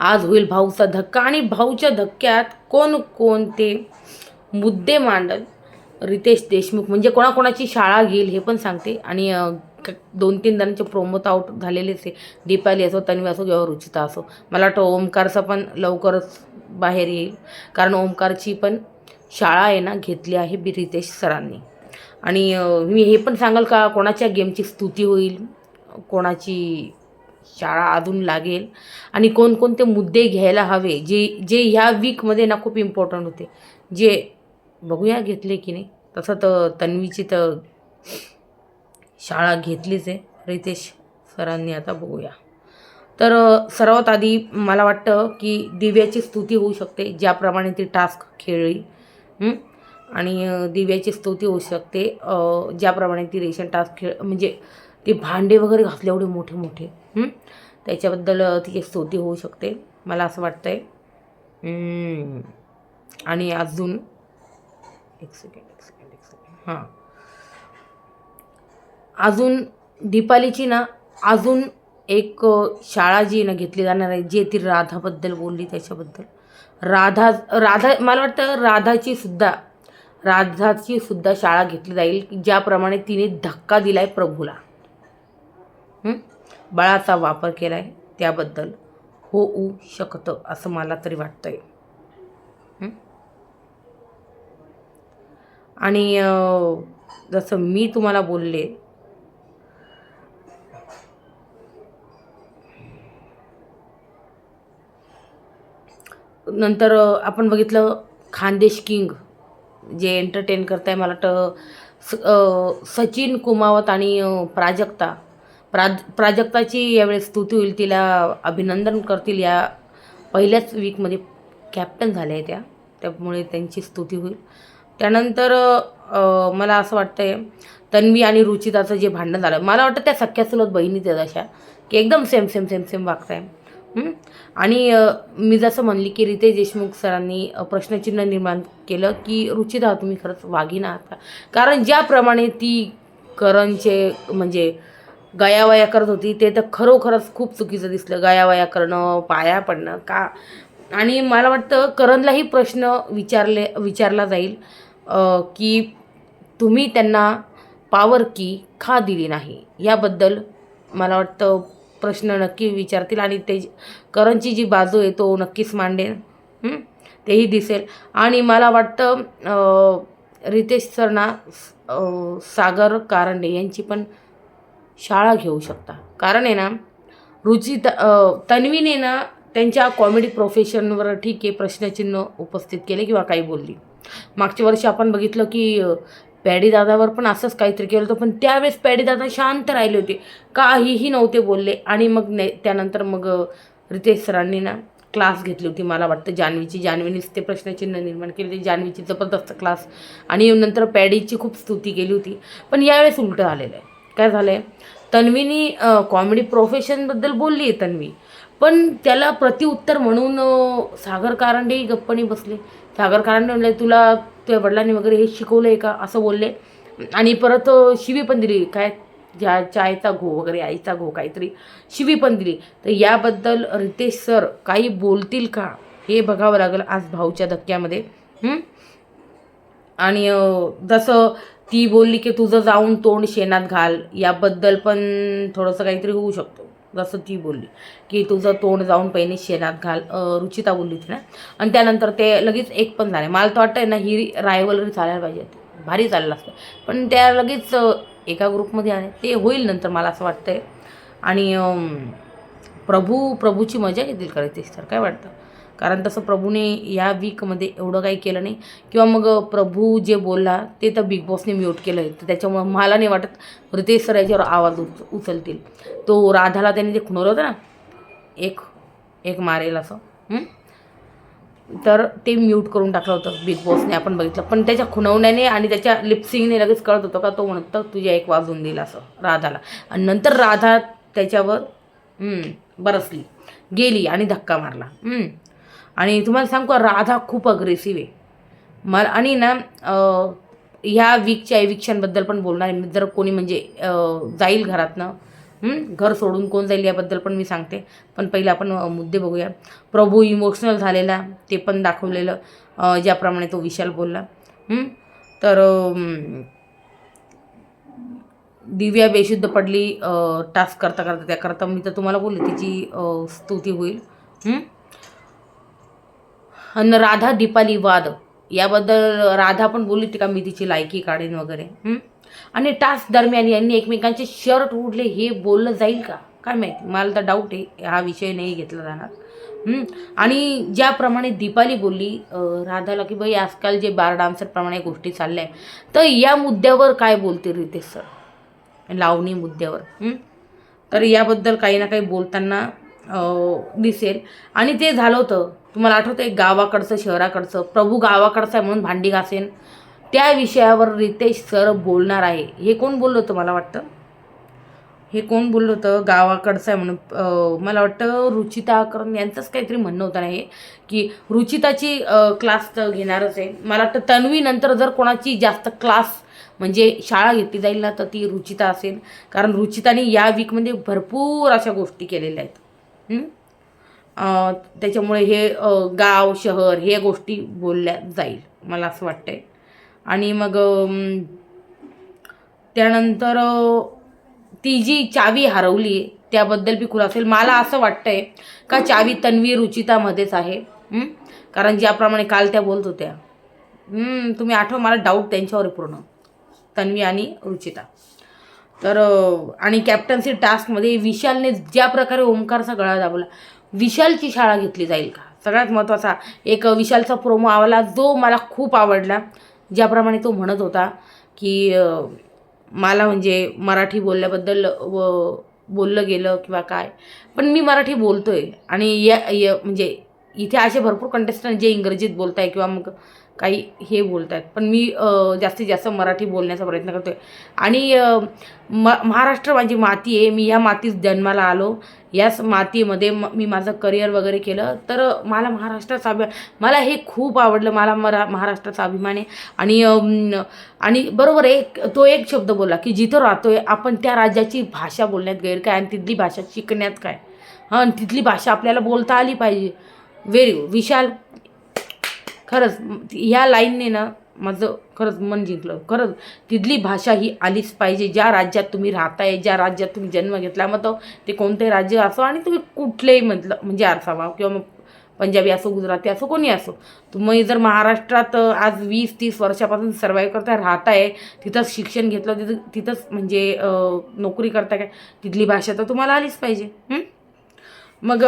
आज होईल भाऊचा धक्का. आणि भाऊच्या धक्क्यात कोण कोणते मुद्दे मांडल? रितेश देशमुख. म्हणजे कोणाकोणाची शाळा घेईल हे पण सांगते. आणि दोन तीन जणांचे प्रोमोत आउट झालेलेच आहे. दीपाली असो तन्वी असो किंवा रुचिता असो. मला वाटतं ओमकारचा पण लवकरच बाहेर येईल. कारण ओमकारची पण शाळा आहे ना घेतली आहे बी रितेश सरांनी. आणि मी हे पण सांगाल का कोणाच्या गेमची स्तुती होईल? कोणाची शाळा अजून लागेल. आणि कोणकोणते मुद्दे घ्यायला हवे जे जे ह्या वीकमध्ये ना खूप इम्पॉर्टंट होते. जे बघूया घेतले की नाही. तसं तर तन्वीची तर शाळा घेतलीच आहे. रितेश सरांनी आता बघूया. तर सर्वात आधी मला वाटतं की दिव्याची स्तुती होऊ शकते ज्याप्रमाणे ती टास्क खेळली. आणि दिव्याची स्तुती होऊ शकते ज्याप्रमाणे ती रेशन टास्क खेळ म्हणजे ते भांडे वगैरे घासले एवढे मोठे मोठे त्याच्याबद्दल ती तिची स्तुती होऊ शकते मला असं वाटतं आहे आणि अजून एक सेकंड एक सेकंड एक सेकंड हां. अजून दीपालीची ना अजून एक शाळा जी ना घेतली जाणार आहे जे ती राधाबद्दल बोलली त्याच्याबद्दल. राधा राधा मला वाटतं राधाची सुद्धा राधाची सुद्धा शाळा घेतली जाईल ज्याप्रमाणे तिने धक्का दिला आहे प्रभूला बळाचा वापर केला आहे त्याबद्दल होऊ शकतं असं मला तरी वाटतंय. आहे आणि जसं मी तुम्हाला बोलले नंतर आपण बघितलं खानदेश किंग जे एंटरटेन करताय मला वाटतं सचिन कुमावत आणि प्राजक्ता प्राज प्राजक्ताची यावेळेस स्तुती होईल तिला अभिनंदन करतील. या पहिल्याच वीकमध्ये कॅप्टन झाल्या आहे त्या त्यामुळे त्यांची स्तुती होईल. त्यानंतर मला असं वाटतं आहे तन्वी आणि रुचिताचं जे भांडण झालं मला वाटतं त्या सख्या सुलत बहिणीच आहेत अशा की एकदम सेम सेम सेम सेम वागताय. आणि मी जसं म्हणली की रितेश देशमुख सरांनी प्रश्नचिन्ह निर्माण केलं की रुचिता तुम्ही खरंच वाघीन आहात का? कारण ज्याप्रमाणे ती करणचे म्हणजे गयावया करत होती. ते तर खरोखरच खूप चुकीचं दिसलं. गयावया करणं पाया पडणं का? आणि मला वाटतं करणलाही प्रश्न विचारले विचारला जाईल की तुम्ही त्यांना पावर की खा दिली नाही? याबद्दल मला वाटतं प्रश्न नक्की विचारतील आणि ते करणची जी बाजू आहे तो नक्कीच मांडेल तेही दिसेल. आणि मला वाटतं रितेश सरना सागर कारंडे यांची पण शाळा घेऊ शकता. कारण आहे ना रुची त तन्वीने ना त्यांच्या कॉमेडी प्रोफेशनवर ठीक आहे प्रश्नचिन्ह उपस्थित केले किंवा काही बोलली. मागच्या वर्षी आपण बघितलं की पॅडीदादावर पॅडी दादावर पण असंच काहीतरी केलं होतं पण त्यावेळेस पॅडी दादा शांत राहिले होते. काहीही नव्हते बोलले आणि मग ने त्यानंतर मग रितेश सरांनी ना क्लास घेतली होती मला वाटतं जान्हवीची. जान्हवीनीच ते प्रश्नचिन्ह निर्माण केले होते. जान्हवीची जबरदस्त क्लास. आणि नंतर पॅडीची खूप स्तुती केली होती. पण यावेळेस उलटं आलेलं आहे. काय झालं आहे तन्वीनी कॉमेडी प्रोफेशनबद्दल बोलली आहे तन्वी. पण त्याला प्रतिउत्तर म्हणून सागर कारंडेही गप्पणी बसले. सागर कारंडे म्हणले तुला तुझ्या वडिलांनी वगैरे हे शिकवलं आहे का? असं बोलले. आणि परत शिवी पण दिली. काय? ज्या चायचा घो वगैरे आईचा घो काहीतरी शिवी पण दिली. तर याबद्दल रितेश सर काही बोलतील का? हे बघावं लागेल आज भाऊच्या धक्क्यामध्ये. आणि जसं ती बोलली की तुझं जाऊन तोंड शेणात घाल. याबद्दल पण थोडंसं काहीतरी होऊ शकतो. जसं ती बोलली की तुझं तोंड जाऊन पहिले शेणात घाल. रुचिता बोलली होती ना आणि त्यानंतर ते लगेच एक पण झाले. मला तर वाटतं ना ही रायवलरी चालायला पाहिजे. भारी चाललं असतं. पण त्या लगेच एका ग्रुपमध्ये आले ते होईल नंतर मला असं वाटतंय. आणि प्रभू प्रभूची मजा घेतील करायची तर. काय वाटतं? कारण तसं प्रभूने या वीकमध्ये एवढं काही केलं नाही. किंवा मग प्रभू जे बोलला ते तर बिग बॉसने म्यूट केलं आहे तर त्याच्यामुळं मला नाही वाटत रितेश सर याच्यावर आवाज उच उचलतील. तो राधाला त्याने ते खुणवलं होतं ना एक एक मारेल असं तर ते म्यूट करून टाकलं होतं बिग बॉसने आपण बघितलं. पण त्याच्या खुणवण्याने आणि त्याच्या लिप्सिंगने लगेच कळत होतं का तो म्हणत तुझ्या एक वाजून दिला असं राधाला. आणि नंतर राधा त्याच्यावर बरसली. गेली आणि धक्का मारला. आणि तुम्हाला सांगू का राधा खूप अग्रेसिव्ह आहे. मला आणि ना ह्या वीकच्या एविक्शनबद्दल पण बोलणार आहे. मी जर कोणी म्हणजे जाईल घरातनं घर सोडून कोण जाईल याबद्दल पण मी सांगते. पण पहिलं आपण मुद्दे बघूया. प्रभू इमोशनल झालेला ते पण दाखवलेलं ज्याप्रमाणे तो विशाल बोलला. तर दिव्या बेशुद्ध पडली टास्क करता करता त्याकरता मी तर तुम्हाला बोलले तिची स्तुती होईल. आणि राधा दीपाली वाद. याबद्दल राधा पण बोलली होती का मी तिची लायकी काढेन वगैरे. आणि टास्क दरम्यान यांनी एकमेकांचे शर्ट उडले हे बोललं जाईल का? काय माहिती? मला तर डाऊट आहे हा विषय नाही घेतला जाणार. आणि ज्याप्रमाणे दीपाली बोलली राधाला की बाई आजकाल जे बार डान्सरप्रमाणे गोष्टी चालल्या आहे तर या मुद्द्यावर काय बोलते रितेश सर? लावणी मुद्द्यावर. तर याबद्दल काही ना काही बोलताना दिसेल. आणि ते झालं होतं तुम्हाला आठवतं एक गावाकडचं शहराकडचं? प्रभू गावाकडचं आहे म्हणून भांडी घासेन. त्या विषयावर रितेश सर बोलणार आहे. हे कोण बोललं होतं मला वाटतं? हे कोण बोललं होतं? गावाकडचं आहे म्हणून. मला वाटतं रुचिता करण यांचंच काहीतरी म्हणणं होतं ना हे की रुचिताची क्लास तर घेणारच आहे. मला वाटतं तन्वीनंतर जर कोणाची जास्त क्लास म्हणजे शाळा घेतली जाईल ना तर ती रुचिता असेल. कारण रुचिताने या वीकमध्ये भरपूर अशा गोष्टी केलेल्या आहेत. त्याच्यामुळे हे गाव शहर हे गोष्टी बोलल्या जाईल मला असं वाटतंय. आणि मग त्यानंतर ती जी चावी हरवली त्याबद्दल बी खुला असेल. मला असं वाटतंय का चावी तन्वी रुचितामध्येच आहे कारण ज्याप्रमाणे काल त्या बोलत होत्या. तुम्ही आठव मला डाऊट त्यांच्यावर पूर्ण. तन्वी आणि रुचिता. तर आणि कॅप्टन्सी टास्कमध्ये विशालने ज्या प्रकारे ओंकारचा गळा दाबला विशालची शाळा घेतली जाईल का? सगळ्यात महत्त्वाचा एक विशालचा प्रोमो आला जो मला खूप आवडला ज्याप्रमाणे तो म्हणत होता की मला म्हणजे मराठी बोलल्याबद्दल व बोललं गेलं किंवा काय पण मी मराठी बोलतो आहे आणि या या- म्हणजे इथे असे भरपूर कंटेस्टंट जे इंग्रजीत बोलत आहे किंवा मग काही हे बोलत आहेत पण मी जास्तीत जास्त मराठी बोलण्याचा प्रयत्न करतो आहे आणि म महाराष्ट्र माझी माती आहे. मी ह्या मातीत जन्माला आलो. याच मातीमध्ये म मी माझं करिअर वगैरे केलं. तर मला महाराष्ट्राचा अभि मला हे खूप आवडलं. मला मरा महाराष्ट्राचा अभिमान आहे. आणि आणि बरोबर एक तो एक शब्द बोलला की जिथं राहतो आहे आपण त्या राज्याची भाषा बोलण्यात गैर काय आणि तिथली भाषा शिकण्यात काय? हां तिथली भाषा आपल्याला बोलता आली पाहिजे. व्हेरी गुड विशाल खरंच ह्या लाईनने ना माझं खरंच मन जिंकलं. खरंच तिथली भाषा ही आलीच पाहिजे. ज्या राज्यात तुम्ही राहताय ज्या राज्यात तुम्ही जन्म घेतला मग तो ते कोणतंही राज्य असो आणि तुम्ही कुठलेही म्हटलं म्हणजे असावा किंवा मग पंजाबी असो गुजराती असो कोणी असो. तुम्ही जर महाराष्ट्रात आज वीस तीस वर्षापासून सर्वाईव्ह करता राहताय तिथंच शिक्षण घेतलं तिथं तिथंच म्हणजे नोकरी करताय काय तिथली भाषा तर तुम्हाला आलीच पाहिजे. मग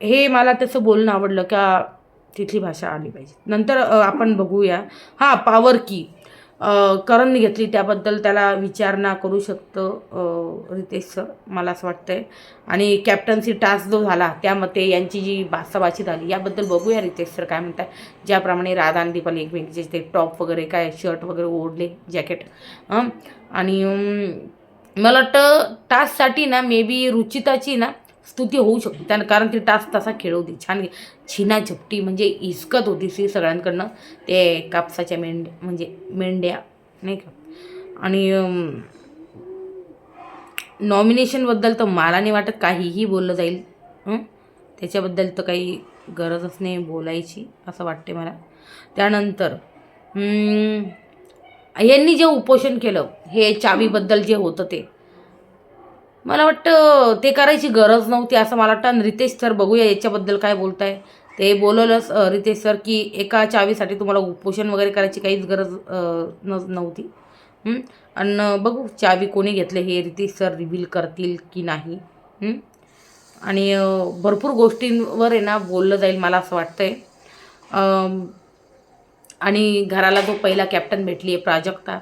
हे मला त्याचं बोलणं आवडलं का तिथली भाषा आली पाहिजे. नंतर आपण बघूया. हां पावर की करण घेतली त्याबद्दल त्याला विचारणा करू शकतं रितेश सर मला असं वाटतंय. आणि कॅप्टन्सी टास्क जो झाला त्यामध्ये यांची जी भाषाभाषी झाली याबद्दल बघूया रितेश सर काय म्हणताय. ज्याप्रमाणे राधा आणि दीपाली एकमेकीचे ते टॉप वगैरे काय शर्ट वगैरे ओढले जॅकेट आणि मला वाटतं टास्कसाठी ना मे बी रुचिताची ना स्तुती होऊ शकते. त्यानं कारण ती टास्क तसा होती छान छिना झपटी म्हणजे इस्कत होती ती सगळ्यांकडनं. ते कापसाच्या मेंढ्या म्हणजे मेंढ्या नाही का? आणि नॉमिनेशनबद्दल तर मला नाही वाटत. काहीही बोललं जाईल. त्याच्याबद्दल तर काही गरजच नाही बोलायची असं वाटते मला. त्यानंतर यांनी जे उपोषण केलं हे चावीबद्दल जे होतं ते मला वाटतं ते करायची गरज नव्हती असं मला वाटतं. आणि रितेश सर बघूया याच्याबद्दल काय बोलताय. ते बोलवलंच रितेश सर की एका चावीसाठी तुम्हाला उपोषण वगैरे करायची काहीच गरज न नव्हती. आणि बघू चावी कोणी घेतले हे रितेश सर रिव्हील करतील की नाही. आणि भरपूर गोष्टींवर आहे ना बोललं जाईल मला असं वाटतं आहे आणि घराला जो पहिला कॅप्टन भेटली आहे प्राजक्ता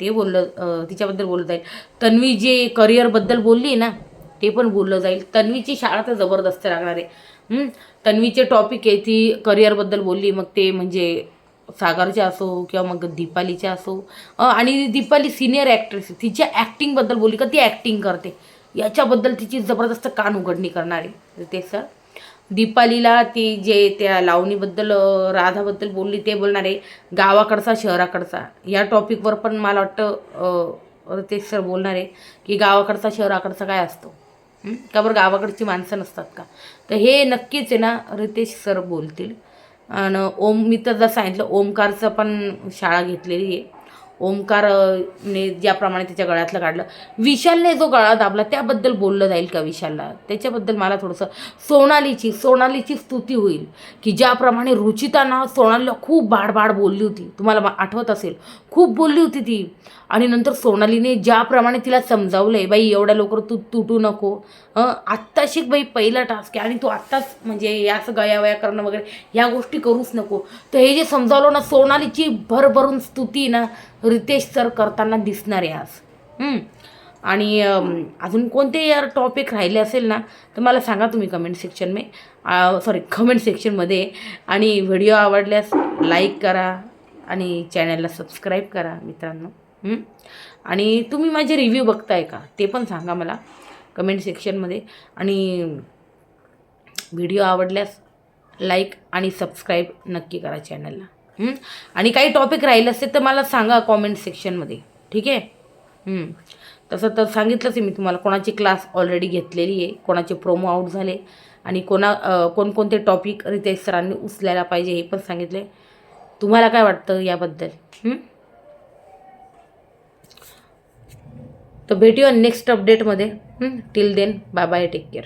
ते बोललं तिच्याबद्दल बोललं जाईल. तन्वी जे करिअरबद्दल बोलली ना ते पण बोललं जाईल. तन्वीची शाळा तर जबरदस्त लागणार आहे. तन्वीचे टॉपिक आहे ती करिअरबद्दल बोलली. मग ते म्हणजे सागरचे असो किंवा मग दीपालीचे असो. आणि दीपाली सिनियर ॲक्ट्रेस तिच्या ॲक्टिंगबद्दल बोलली का ती ॲक्टिंग करते. याच्याबद्दल तिची जबरदस्त कान उघडणी करणार आहे. ते सर दीपालीला ती जे त्या लावणीबद्दल राधाबद्दल बोलली ते बोलणार आहे गावाकडचा शहराकडचा. या टॉपिकवर पण मला वाटतं रितेश सर बोलणार आहे की गावाकडचा शहराकडचा काय असतो. का बरं गावाकडची माणसं नसतात का? तर हे नक्कीच आहे ना रितेश सर बोलतील. आणि ओम मी तर जर सांगितलं ओमकारचं पण शाळा घेतलेली आहे. ओमकार ने ज्याप्रमाणे त्याच्या गळ्यातलं काढलं. विशालने जो गळा दाबला त्याबद्दल बोललं जाईल का विशालला? त्याच्याबद्दल मला थोडंसं सोनालीची सोनालीची स्तुती होईल. की ज्याप्रमाणे रुचिताना सोनालीला खूप बाडबाड बोलली होती. तुम्हाला आठवत असेल? खूप बोलली होती ती. आणि नंतर सोनालीने ज्याप्रमाणे तिला समजावलं आहे बाई एवढ्या लवकर तू तुटू नको. आत्ताशी आत्ता शिक बाई पहिला टास्क आहे आणि तू आत्ताच म्हणजे या असं गयावया करणं वगैरे ह्या गोष्टी करूच नको. तर हे जे समजावलं ना सोनालीची भरभरून स्तुती ना रितेश सर करताना दिसणार आहे आज आणि अजून कोणते यार टॉपिक राहिले असेल ना तर मला सांगा तुम्ही कमेंट सेक्शन मे. सॉरी कमेंट सेक्शनमध्ये आणि व्हिडिओ आवडल्यास लाईक करा आणि चॅनलला सबस्क्राईब करा मित्रांनो. आणि तुम्ही माझे रिव्ह्यू बघताय का? ते पण सांगा मला कमेंट सेक्शनमध्ये आणि व्हिडिओ आवडल्यास लाईक आणि सबस्क्राईब नक्की करा चॅनलला आणि काही टॉपिक राहिलं असेल तर मला सांगा कॉमेंट सेक्शनमध्ये ठीक आहे? तसं तर सांगितलंच आहे मी तुम्हाला. कोणाची क्लास ऑलरेडी घेतलेली आहे कोणाचे प्रोमो आउट झाले आणि कोणा कोणकोणते टॉपिक रितेश सरांनी उचलायला पाहिजे हे पण सांगितले तुम्हाला काय वाटतं याबद्दल? तर भेटूया next अपडेटमध्ये till then bye bye take care